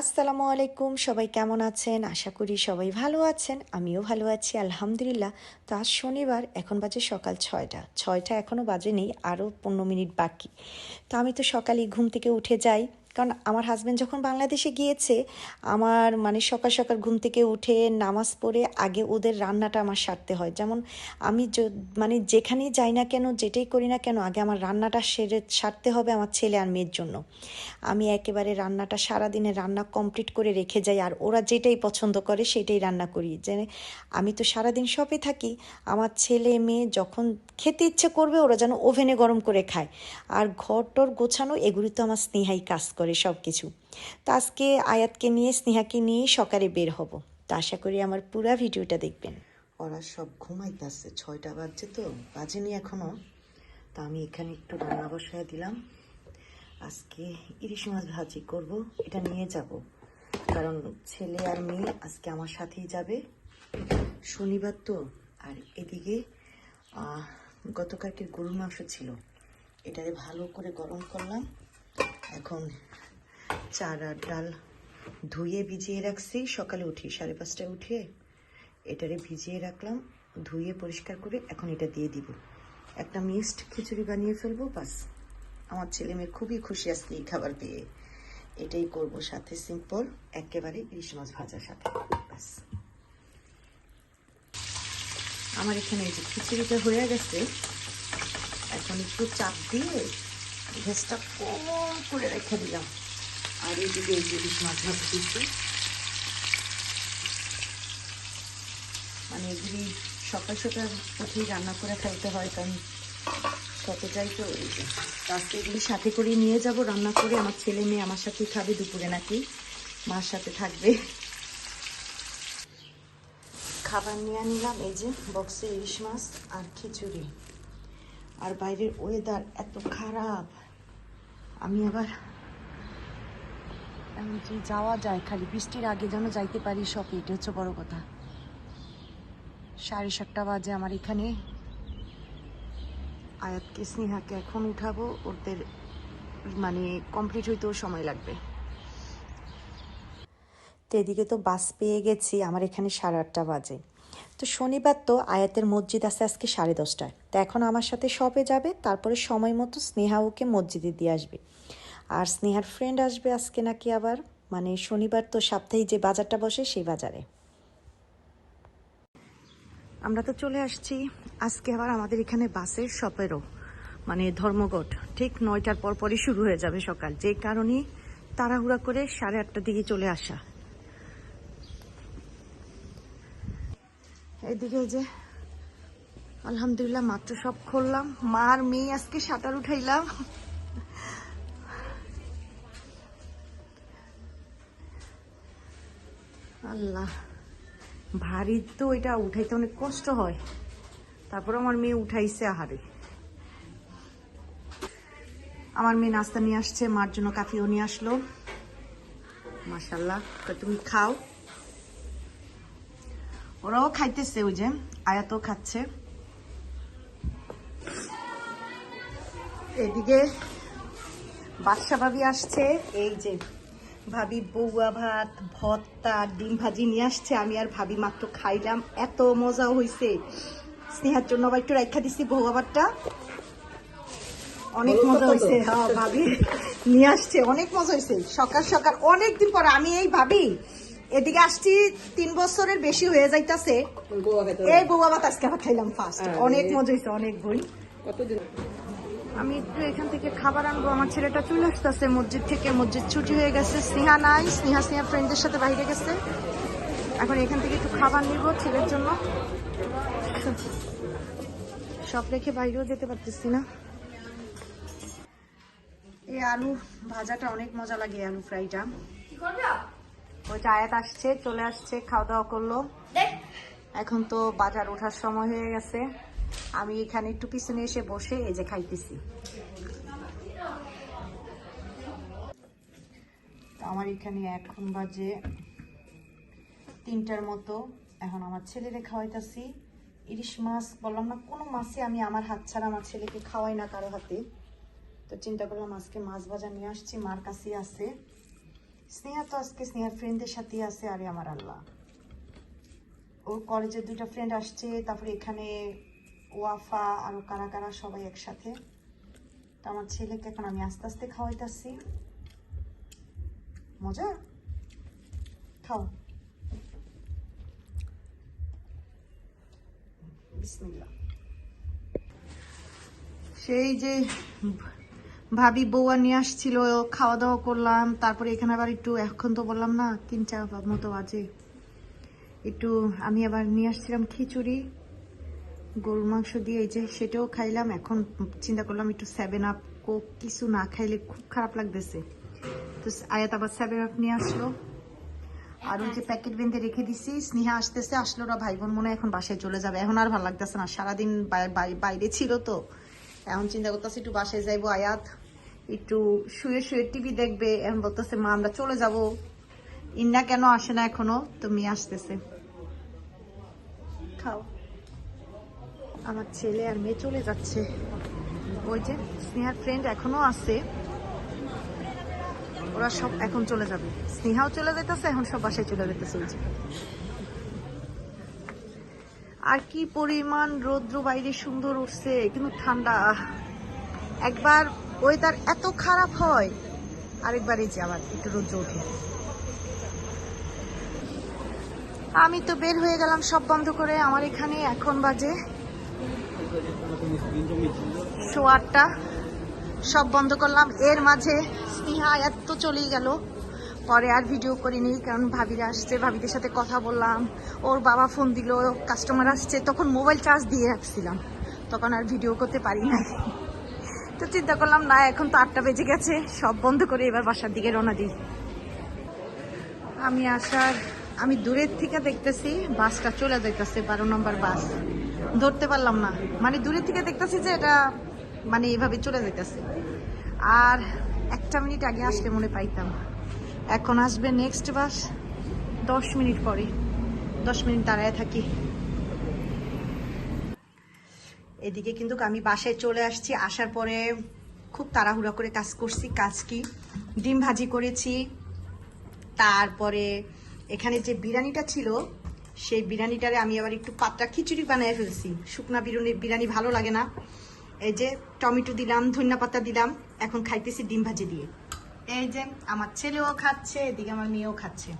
আসসালামু আলাইকুম সবাই কেমন আছেন? আশা করি সবাই ভালো আছেন, আমিও ভালো আছি, আলহামদুলিল্লাহ। তো আজ শনিবার, এখন বাজে সকাল ছয়টা। ছয়টা এখনও বাজে নেই আরও পনেরো মিনিট বাকি। তো আমি তো সকালে ঘুম থেকে উঠে যাই। কারণ আমার হাজব্যান্ড যখন বাংলাদেশে গিয়েছে, আমার মানে সকাল সকাল ঘুম থেকে উঠে নামাজ পড়ে আগে ওদের রান্নাটা আমার সারতে হয়। যেমন আমি মানে যেখানেই যাই না কেন, যেটাই করি না কেন, আগে আমার রান্নাটা সেরে সারতে হবে আমার ছেলে আর মেয়ের জন্য। আমি একেবারে রান্নাটা সারাদিনে রান্না কমপ্লিট করে রেখে যাই আর ওরা যেটাই পছন্দ করে সেটাই রান্না করি। যে আমি তো সারাদিন শপে থাকি, আমার ছেলে মেয়ে যখন খেতে ইচ্ছে করবে ওরা যেন ওভেনে গরম করে খায়। আর ঘর টর গোছানো এগুলি তো আমার স্নেহাই কাজ করে। সব কিছু তো আজকে আয়াতকে নিয়ে, স্নেহাকে নিয়ে সকালে বের হব। তো আশা করি আমার পুরো ভিডিওটা দেখবেন। ওরা সব ঘুমাইতেছে, ছয়টা বাজছে তো, বাজেনি এখনও তো আমি এখানে একটু রান্না বসায় দিলাম। আজকে ইলিশ মাছ ভাজি করব, এটা নিয়ে যাব। কারণ ছেলে আর মেয়ে আজকে আমার সাথেই যাবে। শনিবার তো, আর এদিকে গতকালকে গরুর মাংস ছিল। এটারে ভালো করে গরম করলাম। এখন চার আর ডাল ধুয়ে ভিজিয়ে রাখছি। সকালে উঠি, সাড়ে পাঁচটায় উঠিয়ে এটারে ভিজিয়ে রাখলাম, ধুয়ে পরিষ্কার করে এখন এটা দিয়ে দিব। একটা মিক্সড খিচুড়ি বানিয়ে ফেলব, বাস। আমার ছেলে মেয়ে খুবই খুশি আজকে এই খাবার পেয়ে। এটাই করব সাথে সিম্পল, একেবারে ইলিশ মাছ ভাজার সাথে, বাস। আমার এখানে এই যে খিচুড়িটা হয়ে গেছে, এখন একটু চাপ দিয়ে গ্যাসটা কম করে রেখে দিলাম। আর এইদিকে এই ইলিশ মাছ ভাজা দিচ্ছি। মানে এগুলি সকাল সকাল উঠেই রান্না করে ফেলতে হয়, কারণ কতটাই তো আজকে এগুলি সাথে করে নিয়ে যাব, রান্না করে আমার ছেলে মেয়ে আমার সাথেই খাবে দুপুরে নাকি, মার সাথে থাকবে। খাবার নিয়ে নিলাম, এই যে বক্সে ইলিশ মাছ আর খিচুড়ি। আর বাইরের ওয়েদার এত খারাপ। আমি আবার এমনকি যাওয়া যায় খালি। বৃষ্টির আগে যেন যাইতে পারি সব এটা হচ্ছে বড় কথা। সাড়ে সাতটা বাজে আমার এখানে। আয়াতকে, স্নেহাকে এখন উঠাবো, ওদের মানে কমপ্লিট হইতেও সময় লাগবে। তো এদিকে তো বাস পেয়ে গেছি, আমার এখানে সাড়ে আটটা বাজে। তো শনিবার তো আয়াতের মসজিদ আছে আজকে সাড়ে দশটায়। তো এখন আমার সাথে শপে যাবে, তারপরে সময় মতো স্নেহা ওকে মসজিদে দিয়ে আসবে। আর স্নেহার ফ্রেন্ড আসবে আজকে নাকি আবার মানে শনিবার তো সাপ্তাহিক যে বাজারটা বসে সেই বাজারে। আমরা তো চলে আসছি, আজকে আবার আমাদের এখানে বাসের শপেরও মানে ধর্মঘট, ঠিক নয়টার পর পরই শুরু হয়ে যাবে সকাল। যে কারণে তাড়াহুড়া করে সাড়ে আটটার দিকে চলে আসা। এদিকে যে, আলহামদুলিল্লাহ মাত্র সব খুললাম। মার মেয়ে আজকে সাঁতার উঠাইলাম। আল্লাহ, ভারী তো এটা উঠাইতে অনেক কষ্ট হয়। তারপর আমার মেয়ে উঠাইছে আহারে। আমার মেয়ে নাস্তা নিয়ে আসছে, মার জন্য কাফিও নিয়ে আসলো। মাসাল্লাহ তুমি খাও। ওরাও খাইতেছে ওই যে আয়াতও খাচ্ছে। এদিকে বাদশা ভাবি আসছে এই যে ভাবি বৌয়া ভাত ভর্তা ডিম ভাজি নিয়ে আসছে। আমি আর ভাবি মাত্র খাইলাম এত মজা হইছে। স্নেহার জন্য আবার একটু রাখা দিছি বউয়া ভাতটা। অনেক মজা হয়েছে হ্যাঁ ভাবি নিয়ে আসছে অনেক মজা হয়েছে সকাল সকাল অনেকদিন পর আমি এই ভাবি এদিকে আসছি তিন বছরের বেশি হয়ে যাইতাছে। এই বউ আবার আজকে আবার খাইলাম ফার্স্ট অনেক মজা হয়েছে অনেক বই আমি একটু এখান থেকে খাবার আনব। আমার ছেলেটা চলে আসতেছে মসজিদ থেকে। মসজিদ ছুটি হয়ে গেছে। স্নেহা নাই। স্নেহা স্নেহা ফ্রেন্ডদের সাথে বাইরে গেছে। এখন এখান থেকে একটু খাবার নিব ছেলের জন্য। সব রেখে বাইরেও যেতে পারতেছি না। এই আলু ভাজাটা অনেক মজা লাগে আলু ফ্রাইটা। ওইটা আয়াত আসছে চলে আসছে খাওয়া দাওয়া করল এখন তো বাজার ওঠার সময় হয়ে গেছে। আমি এখানে একটু পিছনে এসে বসে এই যে খাইতেছি। তো আমার এখানে এখন বাজে তিনটার মতো। এখন আমার ছেলেরে খাওয়াইতেছি। ইলিশ মাছ বললাম না কোনো মাছই আমি আমার হাত ছাড়া আমার ছেলেকে খাওয়াই না কারও হাতে। তো চিন্তা করলাম আজকে মাছ ভাজা নিয়ে আসছি মার কাছেই আছে। স্নেহা তো আজকে স্নেহার ফ্রেন্ডদের সাথেই আছে আরে আমার আল্লাহ। ওর কলেজের দুইটা ফ্রেন্ড আসছে, তারপরে এখানে ওয়াফা আরও কারা কারা সবাই একসাথে। তো আমার ছেলেকে এখন আমি আস্তে আস্তে খাওয়াইতেছি। মজা? খাও। সেই যে ভাবি বউয়া নিয়ে আসছিল খাওয়া দাওয়া করলাম, তারপরে এখানে আবার একটু, এখন তো বললাম না, তিন চার মতো বাজে। একটু আমি আবার নিয়ে আসছিলাম খিচুড়ি, গরুর মাংস দিয়ে এই যে সেটাও খাইলাম, এখন চিন্তা করলাম একটু সেভেন আপ কোক কিছু না খাইলে খুব খারাপ লাগতেছে। তো আয়াত আবার সেভেন আপ নিয়ে আসলো। আর ওই যে প্যাকেট বেঁধে রেখে দিছি, স্নেহা আসতেছে, আসলো ওরা ভাই বোন মনে এখন বাসায় চলে যাবে। এখন আর ভালো লাগতেছে না, সারাদিন বাই- বাই- বাইরে ছিল তো। এখন চিন্তা করতেছে একটু বাসায় যাইবো, আয়াত। একটু শুয়ে শুয়ে টিভি দেখবে এখন বলতেছে, মা, আমরা চলে যাব। ইন্না কেন আসে না এখনও? তো মেয়ে আসতেছে। খাও। আমার ছেলে আর মেয়ে চলে যাচ্ছে। ওই যে স্নেহার ফ্রেন্ড এখনও আছে। ওরা সব এখন চলে যাবে। স্নেহাও চলে যেতেছে, এখন সব বাসায় চলে যেতেছে ওই যে। আর কি পরিমাণ রৌদ্র বাইরে সুন্দর উঠছে, কিন্তু ঠান্ডা। একবার ওয়েদার এত খারাপ হয়। আরেকবার এই যে আবার একটু রৌদ্র উঠে আমি তো বের হয়ে গেলাম সব বন্ধ করে। আমার এখানে এখন বাজে আটটা সব বন্ধ করলাম। এর মাঝে স্নেহা এত চলেই গেল। পরে আর ভিডিও করিনি, কারণ ভাবিরা আসছে। ভাবিদের সাথে কথা বললাম। ওর বাবা ফোন দিল কাস্টমার আসছে। তখন মোবাইল চার্জ দিয়ে রাখছিলাম। তখন আর ভিডিও করতে পারি নাই। তো চিন্তা করলাম, না, এখন তো আটটা বেজে গেছে, সব বন্ধ করে এবার বাসার দিকে রওনা দিই। আমি আসার, আমি দূরের থেকে দেখতেছি, বাসটা চলে যাইতেছে বারো নম্বর বাস। ধরতে পারলাম না। মানে দূরের থেকে দেখতেছি যে এটা মানে এইভাবে চলে যাইতেছে। আর একটা মিনিট আগে আসলে মনে পাইতাম। এখন আসবে নেক্সট বাস, দশ মিনিট পরে। দশ মিনিট দাঁড়ায় থাকি। এদিকে কিন্তু আমি বাসায় চলে আসছি। আসার পরে খুব তাড়াহুড়া করে কাজ করছি। কাজ কি? ডিম ভাজি করেছি। তারপরে এখানে যে বিরিয়ানিটা ছিল, সেই বিরিয়ানিটারে আমি আবার একটু পাতলা খিচুড়ি বানিয়ে ফেলছি। শুকনা বিরিয়ানি বিরিয়ানি ভালো লাগে না। এই যে টমেটো দিলাম, ধনিয়া পাতা দিলাম, এখন খাইতেছি ডিম ভাজি দিয়ে। এই যে আমার ছেলেও খাচ্ছে, এদিকে আমার মেয়েও খাচ্ছে।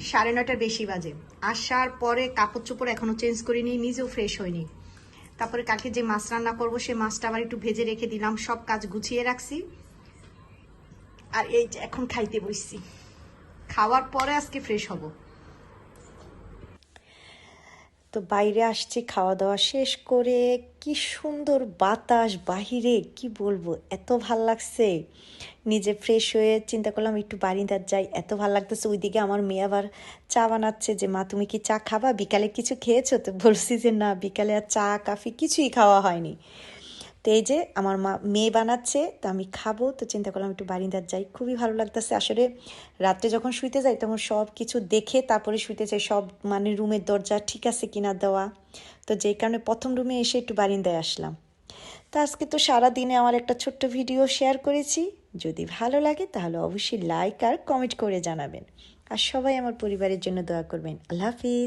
সাড়ে নয়টার বেশি বাজে। আসার পরে কাপড় চোপড় এখনও চেঞ্জ করিনি, নিজেও ফ্রেশ হয়নি তারপরে কালকে যে মাছ রান্না করব, সেই মাছটা আবার একটু ভেজে রেখে দিলাম, সব কাজ গুছিয়ে রাখছি। আর এই যে এখন খাইতে বসছি। খাওয়ার পরে আজকে ফ্রেশ হব। তো বাইরে আসছি খাওয়া দাওয়া শেষ করে কি সুন্দর বাতাস বাহিরে, কি বলব, এত ভালো লাগছে। নিজে ফ্রেশ হয়ে চিন্তা করলাম একটু বারিন্দার যাই, এত ভালো লাগতেছে। ওইদিকে আমার মেয়ে আবার চা বানাচ্ছে যে, মা, তুমি কি চা খাবা? বিকালে কিছু খেয়েছো? তো বলছি যে, না, বিকালে আর চা, কাফি কিছুই খাওয়া হয়নি। তো এই যে আমার মা মেয়ে বানাচ্ছে, তো আমি খাব। তো চিন্তা করলাম একটু বারিন্দার যাই। খুবই ভালো লাগতেছে। আসলে রাত্রে যখন শুইতে যাই, তখন সব কিছু দেখে তারপরে শুইতে চাই। সব মানে রুমের দরজা ঠিক আছে কিনা দেওয়া। তো যেই কারণে প্রথম রুমে এসে একটু বারিন্দায় আসলাম। তো আজকে তো সারা দিনে আমার একটা ছোট্ট ভিডিও শেয়ার করেছি। যদি ভালো লাগে, তাহলে অবশ্যই লাইক আর কমেন্ট করে জানাবেন। আর সবাই আমার পরিবারের জন্য দোয়া করবেন। আল্লাহ হাফিজ।